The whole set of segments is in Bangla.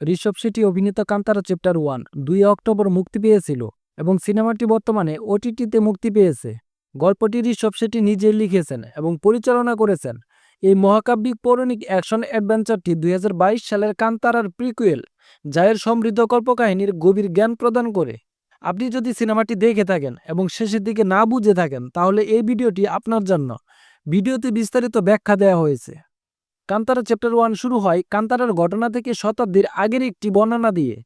ঋষভ শেঠি অভিনীত কান্তারা চ্যাপ্টার ওয়ান দুই অক্টোবর মুক্তি পেয়েছিল এবং সিনেমাটি বর্তমানে ওটিটিতে মুক্তি পেয়েছে। গল্পটি ঋষভ শেঠি নিজে লিখেছেন এবং পরিচালনা করেছেন। এই মহাকাব্যিক পৌরাণিক অ্যাকশন অ্যাডভেঞ্চারটি দুই হাজার বাইশ সালের কান্তারার প্রিকুয়েল যা এর সমৃদ্ধ কল্পকাহিনীর গভীর জ্ঞান প্রদান করে আপনি যদি সিনেমাটি দেখে থাকেন এবং শেষের দিকে না বুঝে থাকেন, তাহলে এই ভিডিওটি আপনার জন্য। ভিডিওতে বিস্তারিত ব্যাখ্যা দেওয়া হয়েছে। কান্তারা চ্যাপ্টার ওয়ান শুরু হয় কান্তারার ঘটনা থেকে শতাব্দীর আগের একটি বর্ণনা দিয়ে।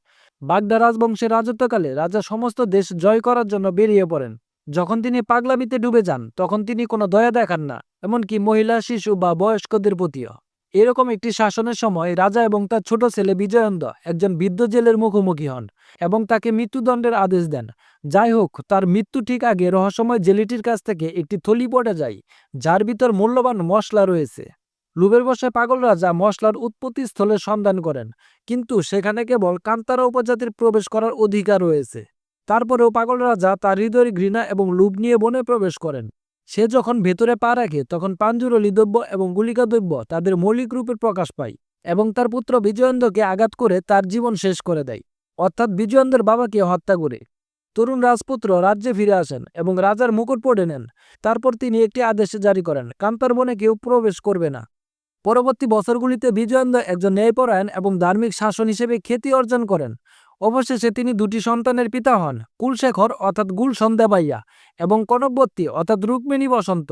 বাগদা রাজবংশের রাজত্বকালে রাজা সমস্ত দেশ জয় করার জন্য বেরিয়ে পড়েন। যখন তিনি পাগলামিতে ডুবে যান, তখন তিনি কোনো দয়া দেখান না, এমনকি মহিলা, শিশু বা বয়স্কদের প্রতিও। এরকম একটি শাসনের সময় রাজা এবং তার ছোট ছেলে বিজয়ন্দ একজন বৃদ্ধ জেলের মুখোমুখি হন এবং তাকে মৃত্যুদণ্ডের আদেশ দেন। যাই হোক, তার মৃত্যু ঠিক আগে রহস্যময় জেলিটির কাছ থেকে একটি থলি পড়ে যায়, যার ভিতর মূল্যবান মশলা রয়েছে। লুবের বসে পাগল রাজা মশলার উৎপত্তি স্থলের সন্ধান করেন, কিন্তু সেখানে কেবল কান্তারা উপজাতির প্রবেশ করার অধিকার রয়েছে। তারপরেও পাগল রাজা তার হৃদয়ের ঘৃণা এবং লুভ নিয়ে বনে প্রবেশ করেন। সে যখন ভেতরে পা রাখে, তখন পাঞ্জুরলি দ্রব্য এবং গুলিকা দ্রব্য তাদের মৌলিক রূপের প্রকাশ পায় এবং তার পুত্র বিজয়েন্দ্রকে আঘাত করে তার জীবন শেষ করে দেয়। অর্থাৎ বিজয়েন্দ্রের বাবাকে হত্যা করে। তরুণ রাজপুত্র রাজ্যে ফিরে আসেন এবং রাজার মুকুট পড়ে নেন। তারপর তিনি একটি আদেশ জারি করেন, কান্তার বনে কেউ প্রবেশ করবে না। পরবর্তী বছরগুলিতে বিজয়েন্দ্র একজন ন্যায়পরায়ণ এবং ধার্মিক শাসন হিসেবে খ্যাতি অর্জন করেন। অবশেষে তিনি দুটি সন্তানের পিতা হন, কুলশেখর অর্থাৎ গুল সন্ধ্যাবাইয়া এবং কনকবর্তী অর্থাৎ রুক্মিণী বসন্ত।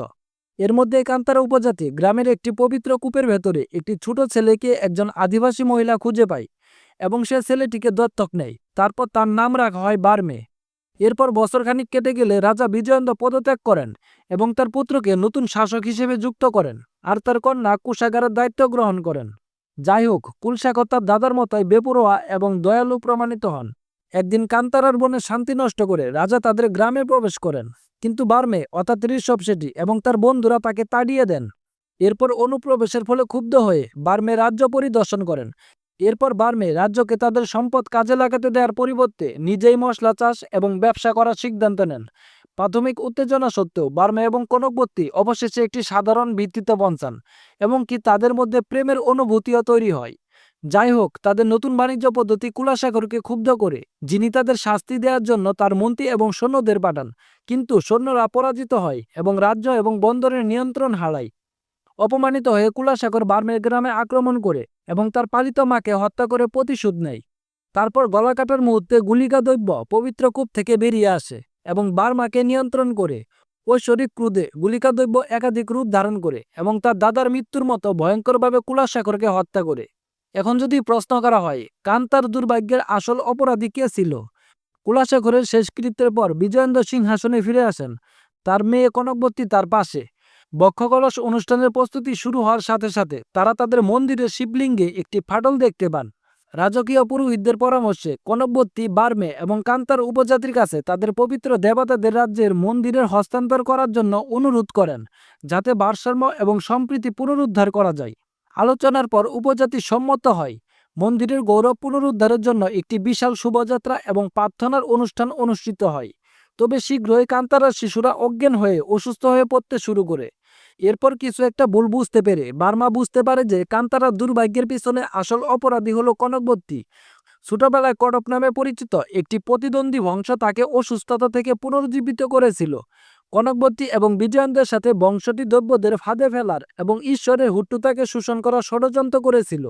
এর মধ্যে কান্তারা উপজাতি গ্রামের একটি পবিত্র কূপের ভেতরে একটি ছোট ছেলেকে একজন আদিবাসী মহিলা খুঁজে পায় এবং সে ছেলেটিকে দত্তক নেয়, তারপর তার নাম রাখা হয় বার্মে। এরপর বছরখানিক কেটে গেলে রাজা বিজয়েন্দ্র পদত্যাগ করেন এবং তার পুত্রকে নতুন শাসক হিসেবে যুক্ত করেন। আর তার কন্যা কুশাগারের দায়িত্ব গ্রহণ করেন। যাই হোক কুলশাকর তার দাদার মতোই বেপরোয়া এবং দয়ালু প্রমাণিত হন। একদিন কান্তারার বনে শান্তি নষ্ট করে রাজা তাদের গ্রামে প্রবেশ করেন। কিন্তু বার্মে, অর্থাৎ ঋষভ সেটি এবং তার বন্ধুরা তাকে তাড়িয়ে দেন। এরপর অনুপ্রবেশের ফলে ক্ষুব্ধ হয়ে বার্মে রাজ্য পরিদর্শন করেন। এরপর বার্মে রাজ্যকে তাদের সম্পদ কাজে লাগাতে দেওয়ার পরিবর্তে নিজেই মশলা চাষ এবং ব্যবসা করার সিদ্ধান্ত নেন। প্রাথমিক উত্তেজনা সত্ত্বেও বার্মা এবং কনকবর্তী অবশেষে একটি সাধারণ ভিত্তিতে পৌঁছান এবং কি তাদের মধ্যে প্রেমের অনুভূতিও তৈরি হয়। যাই হোক, তাদের নতুন বাণিজ্য পদ্ধতি কুলাসাগরকে ক্ষুব্ধ করে, যিনি তাদের শাস্তি দেওয়ার জন্য তার মন্ত্রী এবং সৈন্যদের পাঠান, কিন্তু সৈন্যরা পরাজিত হয় এবং রাজ্য এবং বন্দরের নিয়ন্ত্রণ হারায়। অপমানিত হয়ে কুলাসাগর বার্মের গ্রামে আক্রমণ করে এবং তার পালিত মাকে হত্যা করে প্রতিশোধ নেয়। তারপর গলা কাটার মুহূর্তে গুলিকা দৈব্য পবিত্র কূপ থেকে বেরিয়ে আসে। এবং বার্মাকে নিয়ন্ত্রণ করে ঐশ্বরিক ক্রুদে গুলিকা দৈব্য একাধিক রূপ ধারণ করে এবং তার দাদার মৃত্যুর মতো ভয়ঙ্করভাবে কুলাসাগরকে হত্যা করে। এখন যদি প্রশ্ন করা হয় কান্তার দুর্ভাগ্যের আসল অপরাধী কে ছিল? কুলাসাগরের শেষকৃত্যের পর বিজয়েন্দ্র সিংহাসনে ফিরে আসেন। তার মেয়ে কনকবর্তী তার পাশে। বক্ষকলস অনুষ্ঠানের প্রস্তুতি শুরু হওয়ার সাথে সাথে তারা তাদের মন্দিরের শিবলিঙ্গে একটি ফাটল দেখতে পান। রাজকীয় পুরোহিতদের পরামর্শে কনকবর্তী, বার্মে এবং কান্তার উপজাতির কাছে তাদের পবিত্র দেবতাদের রাজ্যের মন্দিরের হস্তান্তর করার জন্য অনুরোধ করেন, যাতে ভারসাম্য এবং সম্প্রীতি পুনরুদ্ধার করা যায়। আলোচনার পর উপজাতি সম্মত হয়। মন্দিরের গৌরব পুনরুদ্ধারের জন্য একটি বিশাল শোভাযাত্রা এবং প্রার্থনার অনুষ্ঠান অনুষ্ঠিত হয়। তবে শীঘ্রই কান্তারার শিশুরা অজ্ঞান হয়ে অসুস্থ হয়ে পড়তে শুরু করে। এরপর কিছু একটা ভুল বুঝতে পেরে বার্মা বুঝতে পারে যে কান্তারার দুর্ভাগ্যের পিছনে আসল অপরাধী হলো কনকবর্তী। ছোটবেলায় কটক নামে পরিচিত একটি প্রতিদ্বন্দ্বী বংশ তাকে অসুস্থতা থেকে পুনরুজ্জীবিত করেছিল। কনকবর্তী এবং বিজয়ন্তের সাথে বংশটি দ্রব্যদের ফাঁদে ফেলার এবং ঈশ্বরের হুট্টুতাকে শোষণ করার ষড়যন্ত্র করেছিল।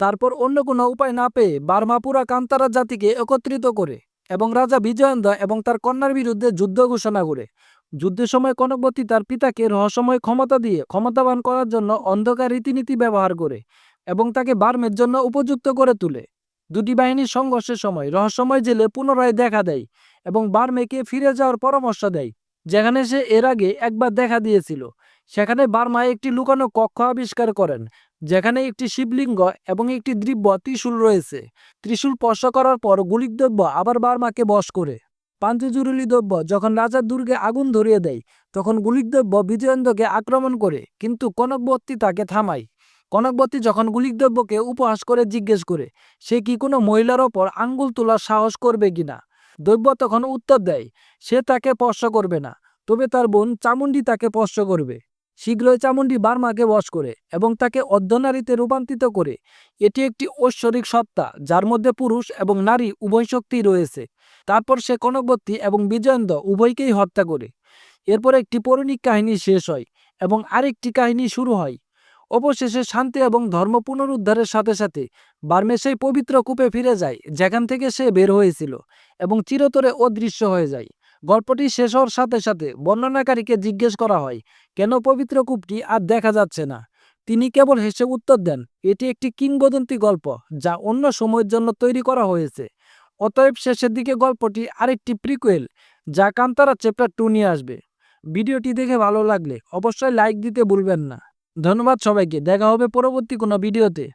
তারপর অন্য কোনো উপায় না পেয়ে বার্মাপুরা কান্তারা জাতিকে একত্রিত করে এবং রাজা বিজয়ন্ত এবং তার কন্যার বিরুদ্ধে যুদ্ধ ঘোষণা করে। যুদ্ধের সময় কনকবতী তার পিতাকে রহস্যময় ক্ষমতা দিয়ে ক্ষমতাবান করার জন্য অন্ধকার রীতিনীতি ব্যবহার করে এবং তাকে বার্মের জন্য উপযুক্ত করে তুলে। দুটি বাহিনীর সংঘর্ষের সময় রহস্যময় জেলে পুনরায় দেখা দেয় এবং বার্মেকে ফিরে যাওয়ার পরামর্শ দেয়, যেখানে সে এর আগে একবার দেখা দিয়েছিল। সেখানে বার্মা একটি লুকানো কক্ষ আবিষ্কার করেন, যেখানে একটি শিবলিঙ্গ এবং একটি দ্রব্য ত্রিশূল রয়েছে। ত্রিশূল স্পর্শ করার পর গুলিকদ্রব্য আবার বার্মাকে বশ করে। পাঞ্চজুরুলি দ্রব্য যখন রাজার দুর্গে আগুন ধরিয়ে দেয়, তখন গুলিকদ্রব্য বিজয়েন্দ্রকে আক্রমণ করে, কিন্তু কনকবর্তী তাকে থামায়। কনকবর্তী যখন গুলিকদ্রব্যকে উপহাস করে জিজ্ঞেস করে, সে কি কোনো মহিলার ওপর আঙ্গুল তোলার সাহস করবে কিনা দৈব্য তখন উত্তর দেয়, সে তাকে স্পর্শ করবে না, তবে তার বোন চামুন্ডি তাকে স্পর্শ করবে। শীঘ্রই চামুন্ডি বার্মাকে বশ করে এবং তাকে অর্ধনারীতে রূপান্তরিত করে। এটি একটি ঐশ্বরিক সত্তা, যার মধ্যে পুরুষ এবং নারী উভয় শক্তি রয়েছে। তারপর সে কনকবর্তী এবং বিজয়ন্ত উভয়কেই হত্যা করে। এরপর একটি পৌরাণিক কাহিনী শেষ হয় এবং আরেকটি কাহিনী শুরু হয়। অবশেষে শান্তি এবং ধর্ম পুনরুদ্ধারের সাথে সাথে বার্মে সেই পবিত্র কূপে ফিরে যায়, যেখান থেকে সে বের হয়েছিল এবং চিরতরে অদৃশ্য হয়ে যায়। গল্পটি শেষ হওয়ার সাথে সাথে বর্ণনাকারীকে জিজ্ঞেস করা হয়, কেন পবিত্র কূপটি আর দেখা যাচ্ছে না? তিনি কেবল হেসে উত্তর দেন, এটি একটি কিংবদন্তি গল্প যা অন্য সময়ের জন্য তৈরি করা হয়েছে। অতএব শেষের দিকে গল্পটি আরেকটি প্রিকুয়েল যা কান্তারা চ্যাপ্টার টু নিয়ে আসবে। ভিডিওটি দেখে ভালো লাগলে অবশ্যই লাইক দিতে ভুলবেন না। ধন্যবাদ সবাইকে, দেখা হবে পরবর্তী কোনো ভিডিওতে।